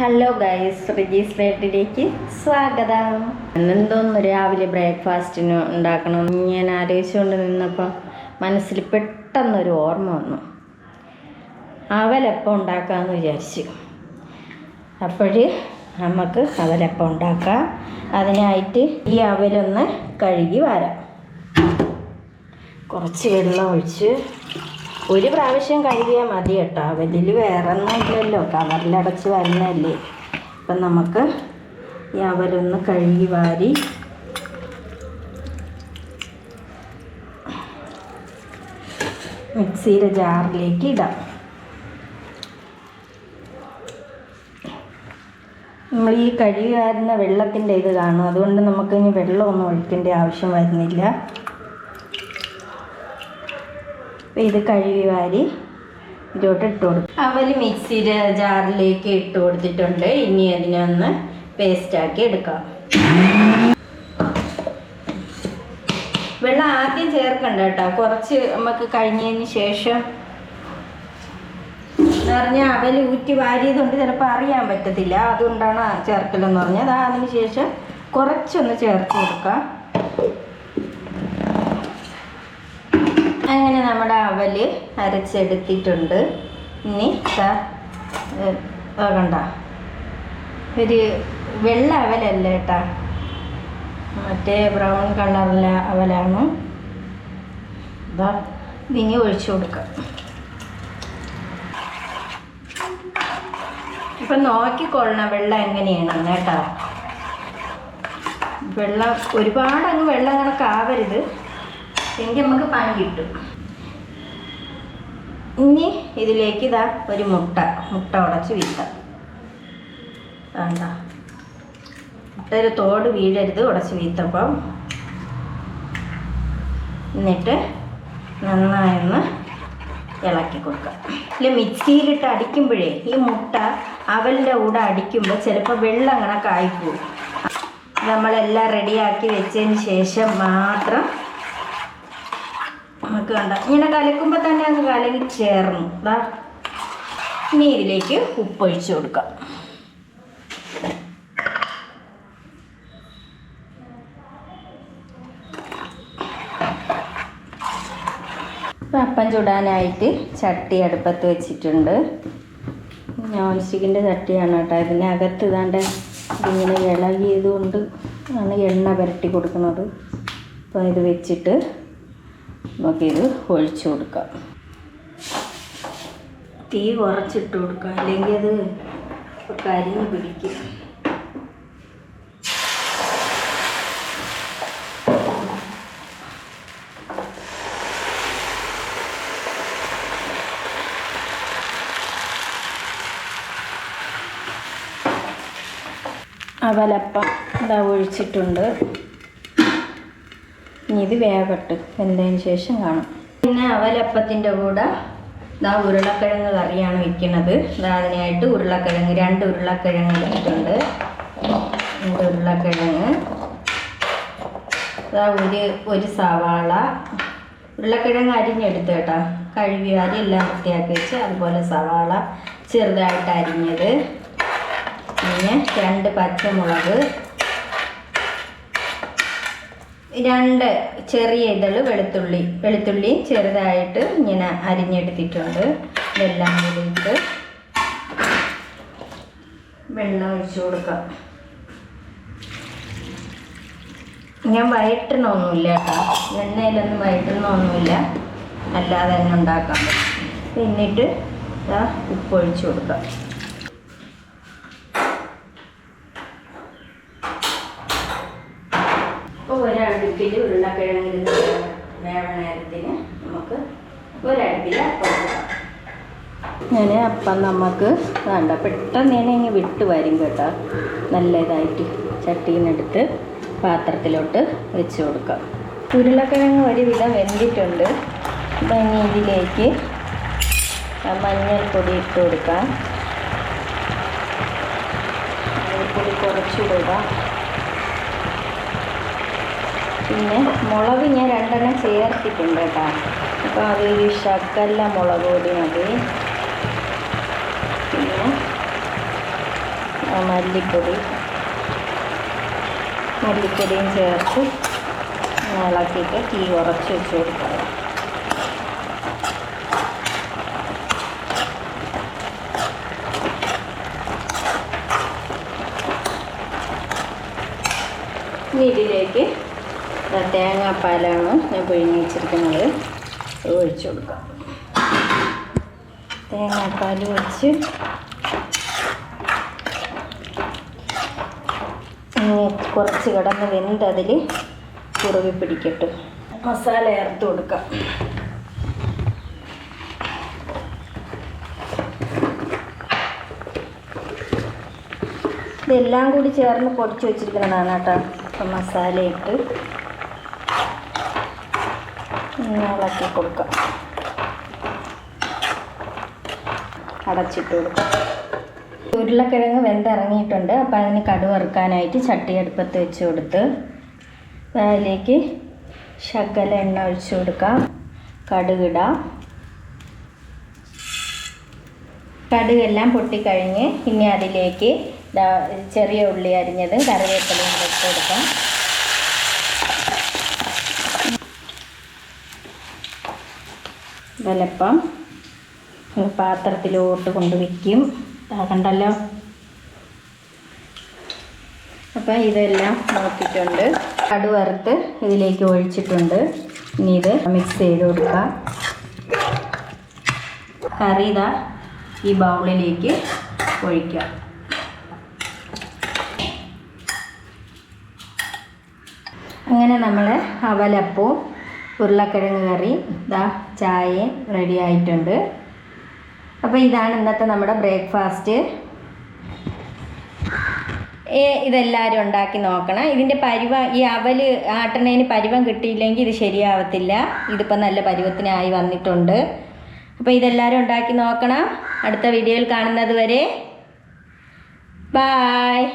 Hello guys Regis വേട്ടിലേക്ക് സ്വാഗതം. എന്തോന്ന് രാവിലെ ബ്രേക്ക്ഫാസ്റ്റിന് ഉണ്ടാക്കണം ഞാൻ ആലോചിച്ചുകൊണ്ട് നിന്നപ്പോൾ മനസ്സിൽ പെട്ടെന്നൊരു ഓർമ്മ വന്നു. അവലപ്പം ഉണ്ടാക്കാമെന്ന് വിചാരിച്ചു. അപ്പോൾ നമുക്ക് അവലപ്പം ഉണ്ടാക്കാം. അതിനായിട്ട് ഈ അവലൊന്ന് കഴുകി വരാം. കുറച്ച് വെള്ളം ഒഴിച്ച് ഒരു പ്രാവശ്യം കഴുകിയാൽ മതി കേട്ടോ. വലിയ വേറെ ഒന്നും ഇല്ലല്ലോ. കവറിലടച്ച് വരുന്നതല്ലേ. അപ്പം നമുക്ക് ഈ അവലൊന്ന് കഴുകി വാരി മിക്സിയുടെ ജാറിലേക്ക് ഇടാം. നമ്മൾ ഈ കഴുകി വരുന്ന വെള്ളത്തിന്റെ ഇത് കാണും. അതുകൊണ്ട് നമുക്ക് ഇനി വെള്ളമൊന്നും ഒഴിക്കേണ്ട ആവശ്യം വരുന്നില്ല. ഇത് കഴുകി വാരി ഇതിലോട്ട് ഇട്ട് കൊടുക്കും. അവൽ മിക്സിയുടെ ജാറിലേക്ക് ഇട്ട് കൊടുത്തിട്ടുണ്ട്. ഇനി അതിനെ ഒന്ന് പേസ്റ്റാക്കി എടുക്കാം. വെള്ളം ആദ്യം ചേർക്കണ്ട കേട്ടോ. കുറച്ച് നമുക്ക് കഴിഞ്ഞതിന് ശേഷം എന്ന് പറഞ്ഞാൽ അവൽ ഊറ്റി വാരിയതുകൊണ്ട് ചിലപ്പോൾ അറിയാൻ പറ്റത്തില്ല. അതുകൊണ്ടാണ് ചേർക്കലെന്ന് പറഞ്ഞത്. അതിന് ശേഷം കുറച്ചൊന്ന് ചേർത്ത് കൊടുക്കാം അങ്ങനെ നമ്മുടെ അവൽ അരച്ചെടുത്തിട്ടുണ്ട്. ഇനി വേകണ്ട ഒരു വെള്ള അവലല്ല കേട്ടാ. മറ്റേ ബ്രൗൺ കളറിലെ അവലാണ്. ഇതാ ഇതിനി ഒഴിച്ചു കൊടുക്കാം. ഇപ്പം നോക്കിക്കൊള്ളണം വെള്ളം എങ്ങനെയാണ് കേട്ടോ. വെള്ളം ഒരുപാട് അങ്ങ് വെള്ളം കണക്കാവരുത്. എങ്കിൽ നമുക്ക് പണി കിട്ടും. ഇനി ഇതിലേക്ക് ഇതാ ഒരു മുട്ട മുട്ട ഉടച്ച് വീഴ്ത്താം വേണ്ട. മുട്ട ഒരു തോട് വീഴരുത് ഉടച്ച് വീത്തപ്പം. എന്നിട്ട് നന്നായൊന്ന് ഇളക്കി കൊടുക്കുക ഇല്ല മിക്സിയിലിട്ട് അടിക്കുമ്പോഴേ ഈ മുട്ട അവലിന്റെ കൂടെ അടിക്കുമ്പോൾ ചിലപ്പോൾ വെള്ളം അങ്ങനെ കായ്പോകും നമ്മളെല്ലാം റെഡിയാക്കി വെച്ചതിന് ശേഷം മാത്രം നമുക്ക് കണ്ട. ഇങ്ങനെ കലക്കുമ്പോൾ തന്നെ അത് കലങ്ങി ചേർന്നു. ദാ ഇനി ഇതിലേക്ക് ഉപ്പൊഴിച്ച് കൊടുക്കാം. അപ്പം ചുടാനായിട്ട് ചട്ടി അടുപ്പത്ത് വെച്ചിട്ടുണ്ട്. നോൺ സ്റ്റിക്കിന്റെ ചട്ടിയാണ് കേട്ടോ. ഇതിനകത്ത് ഇതാണ്ട് ഇങ്ങനെ ഇളകിയതുകൊണ്ട് ആണ് എണ്ണ പുരട്ടി കൊടുക്കുന്നത്. അപ്പോൾ ഇത് വെച്ചിട്ട് നമുക്കിത് ഒഴിച്ചു കൊടുക്കാം. തീ കുറച്ചിട്ട് കൊടുക്കാം. അല്ലെങ്കിൽ അത് കരിഞ്ഞ് പിടിക്കും. അവലപ്പം ഇതാ ഒഴിച്ചിട്ടുണ്ട്. ഇത് വേവട്ട്. വെന്തതിന് ശേഷം കാണും. പിന്നെ അവലപ്പത്തിന്റെ കൂടെ ഇതാ ഉരുളക്കിഴങ്ങ് കറിയാണ് വെക്കുന്നത് ഇതാ അതിനായിട്ട് ഉരുളക്കിഴങ്ങ് രണ്ട് ഉരുളക്കിഴങ്ങ് എടുത്തിട്ടുണ്ട് രണ്ട് ഉരുളക്കിഴങ്ങ്. ഇതാ ഒരു ഒരു സവാള. ഉരുളക്കിഴങ്ങ് അരിഞ്ഞെടുത്ത് കേട്ടോ. കഴുകി അരി എല്ലാം വൃത്തിയാക്കി വെച്ച് അതുപോലെ സവാള ചെറുതായിട്ട് അരിഞ്ഞത്. പിന്നെ രണ്ട് പച്ചമുളക്. രണ്ട് ചെറിയ ഇതൾ വെളുത്തുള്ളി വെളുത്തുള്ളി ചെറുതായിട്ട് ഇങ്ങനെ അരിഞ്ഞെടുത്തിട്ടുണ്ട്. ഇതെല്ലാം കൂടിയിട്ട് വെള്ളം ഒഴിച്ചു കൊടുക്കാം. ഞാൻ വയറ്റണമൊന്നുമില്ല കേട്ടോ. എണ്ണയിലൊന്നും വയറ്റണമൊന്നുമില്ല. അല്ലാതെ തന്നെ ഉണ്ടാക്കാം എന്നിട്ട് ഒഴിച്ചു കൊടുക്കാം. അപ്പോൾ ഒരടുപ്പിൽ ഉരുളക്കിഴങ്ങിൽ വേവ നേരത്തിന് നമുക്ക് ഒരടുപ്പിൽ അപ്പം. ഞാൻ അപ്പം നമുക്ക് വേണ്ട. പെട്ടെന്ന് തന്നെ ഇങ്ങനെ വിട്ട് വരും കേട്ടോ. നല്ല ഇതായിട്ട് ചട്ടീനെടുത്ത് പാത്രത്തിലോട്ട് വെച്ച് കൊടുക്കാം. ഉരുളക്കിഴങ്ങ് ഒരുവിധം വെന്തിട്ടുണ്ട്. അപ്പം ഇനി ഇതിലേക്ക് മഞ്ഞൾപ്പൊടി ഇട്ട് കൊടുക്കാം. മഞ്ഞൾപ്പൊടി കുറച്ചിടുക പിന്നെ മുളക് ഞാൻ രണ്ടെണ്ണം ചേർത്തിട്ടുണ്ട് കേട്ടോ. അപ്പോൾ അതൊരു ശക്കല്ല മുളക് പൊടി മതി. പിന്നെ മല്ലിപ്പൊടി. മല്ലിപ്പൊടിയും ചേർത്ത് ഇളക്കിയിട്ട് തീ ഉറച്ച് വെച്ച് കൊടുക്കുക ഇതിലേക്ക് തേങ്ങാപ്പാലാണ് ഞാൻ പിഴിഞ്ഞ് വെച്ചിരിക്കുന്നത്. ഒഴിച്ചു കൊടുക്കാം. തേങ്ങാപ്പാൽ ഒഴിച്ച് കുറച്ച് കിടന്ന് വെന്ത് അതിൽ കുറുവി പിടിക്കട്ടെ. മസാല ചേർത്ത് കൊടുക്കാം. ഇതെല്ലാം കൂടി ചേർന്ന് പൊടിച്ച് വെച്ചിരിക്കുന്നതാണ് കേട്ടോ. അപ്പം മസാല ഇട്ട് ഇങ്ങനെ ഇളക്കി കൊടുക്കുക. അടച്ചിട്ട് കൊടുക്കുക. ഉരുളക്കിഴങ്ങ് വെന്തിറങ്ങിയിട്ടുണ്ട്. അപ്പോൾ അതിന് കടുവറുക്കാനായിട്ട് ചട്ടി അടുപ്പത്ത് വെച്ച് കൊടുത്ത് അതിലേക്ക് ശകല എണ്ണ ഒഴിച്ചു കൊടുക്കാം. കടുകിടാം. കടുകെല്ലാം പൊട്ടിക്കഴിഞ്ഞ് ഇനി അതിലേക്ക് ചെറിയ ഉള്ളി അരിഞ്ഞത് കറിവേപ്പിലയും വെച്ച് കൊടുക്കാം. വിലപ്പം. പാത്രത്തിലോട്ട് കൊണ്ട് വയ്ക്കും കണ്ടല്ലോ. അപ്പം ഇതെല്ലാം നോക്കിയിട്ടുണ്ട്. കടുവറുത്ത് ഇതിലേക്ക് ഒഴിച്ചിട്ടുണ്ട്. ഇനി ഇത് മിക്സ് ചെയ്ത് കൊടുക്കാം. കറി ഇതാ ഈ ബൗളിലേക്ക് ഒഴിക്കുക അങ്ങനെ നമ്മൾ അവലപ്പവും ഉരുളക്കിഴങ്ങ് കറി ഇതാ ചായയും റെഡി ആയിട്ടുണ്ട്. അപ്പോൾ ഇതാണ് ഇന്നത്തെ നമ്മുടെ ബ്രേക്ക്ഫാസ്റ്റ് ഇതെല്ലാവരും ഉണ്ടാക്കി നോക്കണം. ഇതിന്റെ പരിവ ഈ അവൽ ആട്ടണേന് പരിവം കിട്ടിയില്ലെങ്കിൽ ഇത് ശരിയാവത്തില്ല. ഇതിപ്പോൾ നല്ല പരുവത്തിനായി വന്നിട്ടുണ്ട്. അപ്പോൾ ഇതെല്ലാവരും ഉണ്ടാക്കി നോക്കണം. അടുത്ത വീഡിയോയിൽ കാണുന്നത് വരെ. ബായ്